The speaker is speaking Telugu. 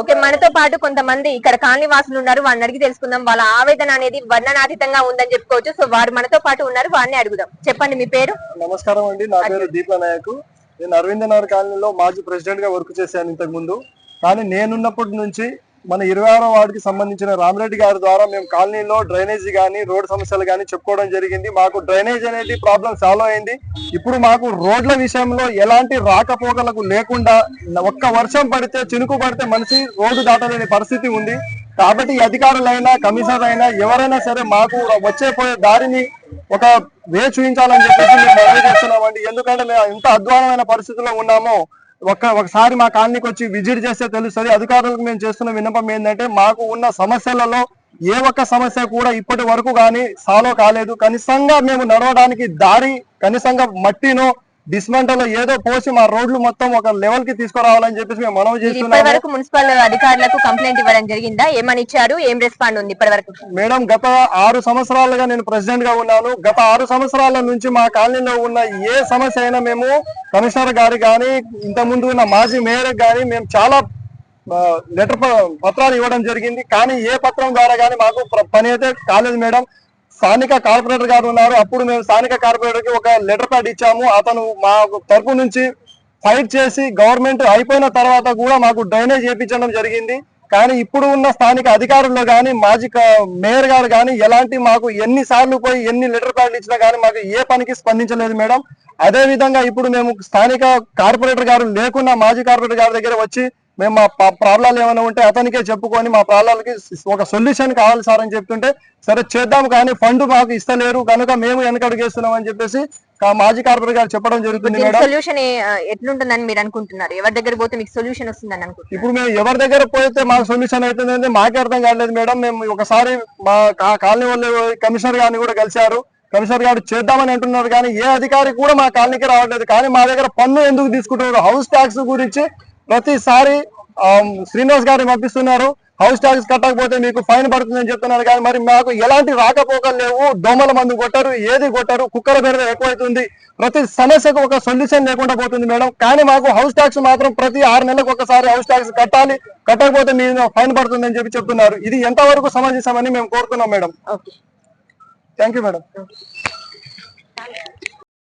ఓకే మనతో పాటు కొంతమంది ఇక్కడ కాలనీ వాసులు ఉన్నారు. వారిని అడిగి తెలుసుకుందాం. వాళ్ళ ఆవేదన అనేది వర్ణనాతీతంగా ఉందని చెప్పుకోవచ్చు. సో వారు మనతో పాటు ఉన్నారు. వారిని అడుగుదాం. చెప్పండి మీ పేరు? నమస్కారం అండి. నా పేరు దీప నాయక్. నేను అరవింద నగర్ కాలనీలో మాజీ ప్రెసిడెంట్గా వర్క్ చేశాను ఇంతకు ముందు కానీ నేనున్నప్పటి నుంచి మన ఇరవై ఆరో వార్డుకి సంబంధించిన రామిరెడ్డి గారి ద్వారా మేము కాలనీలో డ్రైనేజీ కానీ రోడ్ సమస్యలు కానీ చెప్పుకోవడం జరిగింది. మాకు డ్రైనేజ్ అనేది ప్రాబ్లం సాల్వ్ అయింది. ఇప్పుడు మాకు రోడ్ల విషయంలో ఎలాంటి రాకపోకలకు లేకుండా ఒక్క వర్షం పడితే చినుకు పడితే మనిషి రోడ్డు దాటలేని పరిస్థితి ఉంది. కాబట్టి అధికారులైనా కమిషనర్ అయినా ఎవరైనా సరే మాకు వచ్చే పోయే దారిని ఒక వే చూపించాలని చెప్పేసి మేము మనవి చేస్తున్నామండి. ఎందుకంటే మేము ఎంత అధ్వానమైన పరిస్థితుల్లో ఉన్నామో. ఒక ఒకసారి మా కాలనీకి వచ్చి విజిట్ చేస్తే తెలుస్తుంది. అధికారులకు మేము చేస్తున్న విన్నపం ఏంటంటే మాకు ఉన్న సమస్యలలో ఏ ఒక్క సమస్య కూడా ఇప్పటి వరకు కానీ సాల్వ్ కాలేదు. కనీసంగా మేము నడవడానికి దారి కనీసంగా మట్టినో డిస్మెంటలో ఏదో పోసి మా రోడ్లు మొత్తం ఒక లెవెల్కి తీసుకురావాలని చెప్పేసి మేము మనవి మీరు ఇప్పటి చేస్తున్నాము. వరకు మున్సిపల్ అధికారులకు కంప్లైంట్ ఇవ్వడం జరిగిందా? ఏమని ఇచ్చారు? ఏం రెస్పాండ్ ఉంది ఇప్పటి వరకు మేడం గత ఆరు సంవత్సరాలుగా నేను ప్రెసిడెంట్గా ఉన్నాను. గత ఆరు సంవత్సరాల నుంచి మా కాలనీలో ఉన్న ఏ సమస్య అయినా మేము కమిషనర్ గారి కానీ ఇంత ముందు ఉన్న మాజీ మేయర్ కానీ మేము చాలా లెటర్ పత్రాలు ఇవ్వడం జరిగింది. కానీ ఏ పత్రం ద్వారా కానీ మాకు ప్ర- పని అయితే కాలేదు మేడం. స్థానిక కార్పొరేటర్ గారు ఉన్నారు. అప్పుడు మేము స్థానిక కార్పొరేటర్కి ఒక లెటర్ ప్యాడ్ ఇచ్చాము. అతను మా తరపు నుంచి ఫైట్ చేసి గవర్నమెంట్ అయిపోయిన తర్వాత కూడా మాకు డ్రైనేజ్ చేయించడం జరిగింది. కానీ ఇప్పుడు ఉన్న స్థానిక అధికారుల్లో కానీ మాజీ మేయర్ గారు కానీ ఎలాంటి మాకు ఎన్ని సార్లు పోయి ఎన్ని లెటర్ ప్యాడ్లు ఇచ్చినా కానీ మాకు ఏ పనికి స్పందించలేదు మేడం. అదే విధంగా ఇప్పుడు మేము స్థానిక కార్పొరేటర్ గారు లేకున్నా మాజీ కార్పొరేటర్ గారి దగ్గర వచ్చి మేము మా ప్రాబ్లాలు ఏమైనా ఉంటే అతనికే చెప్పుకొని మా ప్రాబ్లాలకి ఒక సొల్యూషన్ కావాలి సార్ అని చెప్తుంటే సరే చేద్దాం కానీ ఫండ్ మాకు ఇస్తలేరు కనుక మేము వెనకడుగేస్తున్నాం అని చెప్పేసి మాజీ కార్పొరేటర్ గారు చెప్పడం జరుగుతుంది మేడం. సొల్యూషన్ ఎట్లుంటుందని మీరు అనుకుంటున్నారు? ఎవరి దగ్గర పోతే మీకు సొల్యూషన్ వస్తుందని అనుకుంటున్నారు? ఇప్పుడు మేము ఎవరి దగ్గర పోతే మాకు సొల్యూషన్ అవుతుంది అంటే మాకే అర్థం కాలేదు మేడం. మేము ఒకసారి మా కాలనీ వాళ్ళు కమిషనర్ గారిని కూడా కలిశారు. కమిషనర్ గారు చేద్దామని అంటున్నారు కానీ ఏ అధికారి కూడా మా కాలనీకి రావట్లేదు. కానీ మా దగ్గర పన్ను ఎందుకు తీసుకుంటున్నారు? హౌస్ ట్యాక్స్ గురించి ప్రతిసారి శ్రీనివాస్ గారిని పంపిస్తున్నారు. హౌస్ ట్యాక్స్ కట్టకపోతే మీకు ఫైన్ పడుతుందని చెప్తున్నారు కానీ మరి మాకు ఎలాంటి రాకపోకలు లేవు. దోమల మందు కొట్టారు ఏది కొట్టారు కుక్కల బెరద ఎక్కువైతుంది. ప్రతి సమస్యకు ఒక సొల్యూషన్ లేకుండా పోతుంది మేడం. కానీ మాకు హౌస్ ట్యాక్స్ మాత్రం ప్రతి ఆరు నెలలకు ఒకసారి హౌస్ ట్యాక్స్ కట్టాలి. కట్టకపోతే మీరు ఫైన్ పడుతుందని చెప్పి చెప్తున్నారు. ఇది ఎంతవరకు సమంజసమని మేము కోరుతున్నాం మేడం. Thank you madam